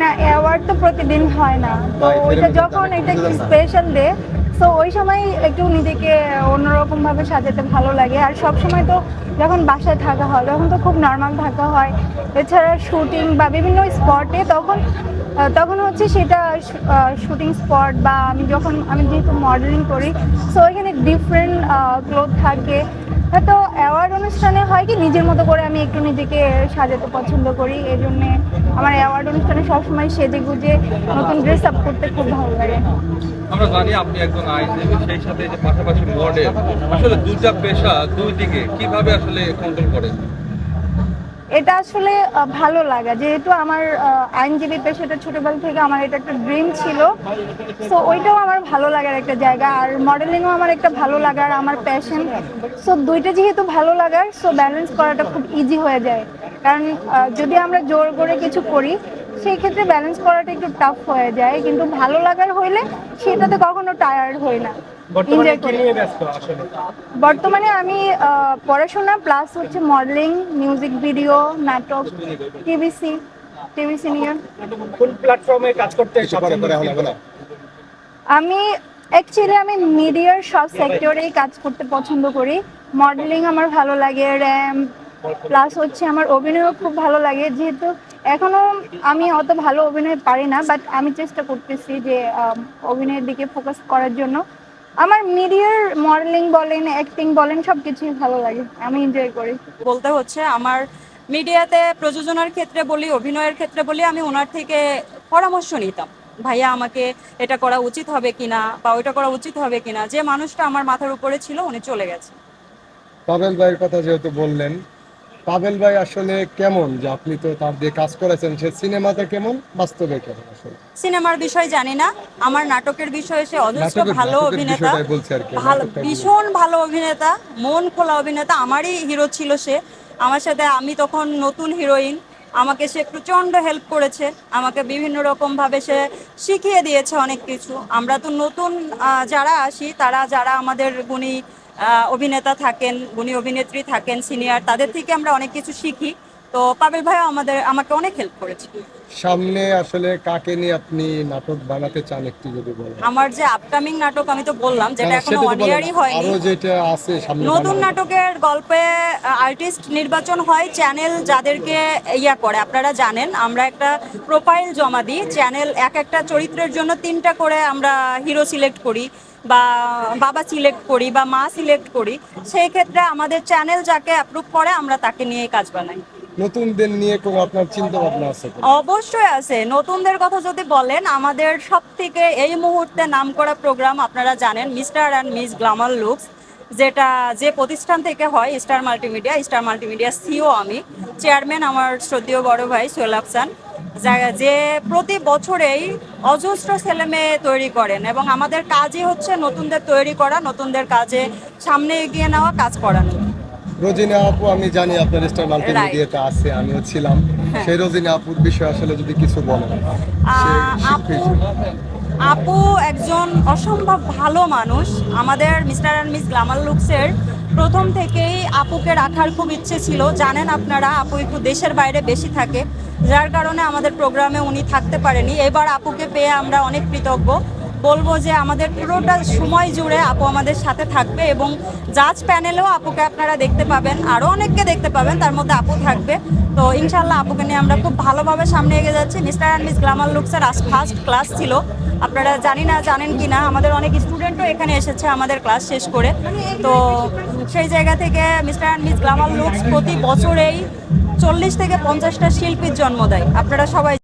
না অ্যাওয়ার্ড তো প্রতিদিন হয় না। তো ওইটা যখন একটা একটা স্পেশাল ডে তো ওই সময় একটু নিজেকে অন্যরকম ভাবে সাজাতে ভালো লাগে। আর সব সময় তো যখন বাসায় থাকা হয় তখন তো খুব নর্মাল থাকা হয়। এছাড়া শুটিং বা বিভিন্ন স্পটে তখন তখন হচ্ছে সেটা শুটিং স্পট বা আমি যখন আমি যেহেতু মডেলিং করি সো ওইখানে ডিফারেন্ট ক্লোথ থাকে। হয়তো অ্যাওয়ার্ড অনুষ্ঠানে হয় কি, নিজের মতো করে আমি একটু নিজেকে সাজাতে পছন্দ করি এই জন্যে আমার অ্যাওয়ার্ড অনুষ্ঠানে সবসময় সেজে গুজে নতুন ড্রেস আপ করতে খুব ভালো লাগে। আমরা জানি আপনি একজন আইনজীবী, সেই সাথে যে পাশাপাশি মডেল আসলে দুটা পেশা দুই দিকে কীভাবে আসলে কন্ট্রোল করেন? এটা আসলে ভালো লাগা। যেহেতু আমার আইনজীবী পেশাটা ছোটবেলা থেকে আমার এটা একটা ড্রিম ছিল সো ওইটাও আমার ভালো লাগার একটা জায়গা। আর মডেলিংও আমার একটা ভালো লাগার, আমার প্যাশন সো দুইটা যেহেতু ভালো লাগার সো ব্যালেন্স করাটা খুব ইজি হয়ে যায়। কারণ যদি আমরা জোর করে কিছু করি সেই ক্ষেত্রে ব্যালেন্স করাটা একটু টাফ হয়ে যায়। কিন্তু ভালো লাগার হইলে সেটাতে কখনো টায়ার্ড হই না। বর্তমানে কি নিয়ে ব্যস্ত আসলে? বর্তমানে আমি আহ, পড়াশোনা প্লাস হচ্ছে মডেলিং মিউজিক ভিডিও নাটক টিভিসি টিভিসি নিয়ে কোন প্ল্যাটফর্মে কাজ করতে আমি অ্যাকচুয়ালি আমি মিডিয়ার সব সেক্টরেই কাজ করতে পছন্দ করি। মডেলিং আমার ভালো লাগে র্যাম প্লাস হচ্ছে আমার অভিনয়ও খুব ভালো লাগে। যেহেতু এখনও আমি অত ভালো অভিনয় পারি না বাট আমি চেষ্টা করতেছি যে অভিনয়ের দিকে ফোকাস করার জন্য। আমার মিডিয়ার মডেলিং বলেন অ্যাক্টিং বলেন সব কিছুই ভালো লাগে। আমি এনজয় করি। বলতে হচ্ছে আমার মিডিয়াতে প্রযোজনার ক্ষেত্রে বলি অভিনয়ের ক্ষেত্রে বলি আমি ওনার থেকে পরামর্শ নিতাম। ভাইয়া আমাকে এটা করা উচিত হবে কিনা বা ওইটা করা উচিত হবে কিনা যে মানুষটা আমার মাথার উপরে ছিল উনি চলে গেছে। পাবেল ভাইয়ের কথা যেহেতু বললেন পাবেল ভাই আসলে কেমন? যে আপনি তো তার দিয়ে কাজ করেছেন সে সিনেমাতে কেমন? বাস্তবে কেমন আসলে? সিনেমার বিষয় জানি না। আমার নাটকের বিষয়ে সে অজস্র নাটকের- ভালো নাটকের অভিনেতা। বিষয়টাই বলছি আর কি, ভালো নাটকটা ভীষণ ভালো অভিনেতা মন খোলা অভিনেতা। আমারই হিরো ছিল সে। আমার সাথে আমি তখন নতুন হিরোইন আমাকে সে প্রচণ্ড হেল্প করেছে। আমাকে বিভিন্ন রকম ভাবে সে শিখিয়ে দিয়েছে অনেক কিছু। আমরা তো নতুন আহ, যারা আসি তারা যারা আমাদের গুণী অভিনেতা থাকেন গুণী অভিনেত্রী থাকেন সিনিয়র তাদের থেকে আমরা অনেক কিছু শিখি। তো পাবেল ভাইও আমাদের আমাকে অনেক হেল্প করেছে। সামনে আসলে কাকে নিয়ে আপনি নাটক বানাতে চান একটু যদি বলেন? আমার যে আপকামিং নাটক আমি তো বললাম যেটা হ্যাঁ, এখনও ওয়ান ইয়ারই হয়নি। আরও যেটা আছে সামনে নতুন নাটকের গল্পে আর্টিস্ট নির্বাচন হয় চ্যানেল যাদেরকে ইয়া করে আপনারা জানেন আমরা একটা প্রোফাইল জমা দিই চ্যানেল এক একটা চরিত্রের জন্য তিনটা করে আমরা হিরো সিলেক্ট করি বা বাবা সিলেক্ট করি বা মা সিলেক্ট করি। সেই ক্ষেত্রে আমাদের চ্যানেল যাকে অ্যাপ্রুভ করে আমরা তাকে নিয়ে কাজ বানাই। নতুনদের নিয়ে কোনো আপনার চিন্তা ভাবনা আছে অবশ্যই আছে। নতুনদের কথা যদি বলেন, আমাদের সব থেকে এই মুহূর্তে নামকরা প্রোগ্রাম আপনারা জানেন, mister and miss glamour looks, যেটা যে প্রতিষ্ঠান থেকে হয়, star multimedia star multimedia CEO আমি। চেয়ারম্যান আমার শ্রদ্ধেয় বড় ভাই সোহেল আফসান যে প্রতি বছরেই অজস্র ছেলে মেয়ে তৈরি করেন এবং আমাদের কাজই হচ্ছে নতুনদের তৈরি করা, নতুনদের কাজে সামনে এগিয়ে নেওয়া, কাজ করানো। রোজিনা আপু আমি জানি আপনার স্টার মাল্টিমিডিয়াতে আছে আমিও ছিলাম। হ্যাঁ। সেই রোজিনা আপুর বিষয়ে আসলে যদি কিছু বলেন। আপু একজন অসম্ভব ভালো মানুষ। আমাদের মিস্টার অ্যান্ড মিস গ্লামার লুকসের প্রথম থেকেই আপুকে রাখার খুব ইচ্ছে ছিল। জানেন আপনারা আপু একটু দেশের বাইরে বেশি থাকে। যার কারণে আমাদের প্রোগ্রামে উনি থাকতে পারেনি। এবার আপুকে পেয়ে আমরা অনেক কৃতজ্ঞ। বলব যে আমাদের পুরোটা সময় জুড়ে আপু আমাদের সাথে থাকবে এবং জাজ প্যানেলেও আপুকে আপনারা দেখতে পাবেন আরও অনেককে দেখতে পাবেন, তার মধ্যে আপু থাকবে। তো ইনশাল্লাহ আপুকে নিয়ে আমরা খুব ভালোভাবে সামনে এগিয়ে যাচ্ছি। মিস্টার অ্যান্ড মিস গ্লামার লুকসের আজ ফার্স্ট ক্লাস ছিল। আপনারা জানি না, জানেন কি না, আমাদের অনেক স্টুডেন্টও এখানে এসেছে আমাদের ক্লাস শেষ করে। তো সেই জায়গা থেকে mister and miss glamour looks প্রতি বছরেই চল্লিশ থেকে পঞ্চাশটা শিল্পীর জন্ম দেয়। আপনারা সবাই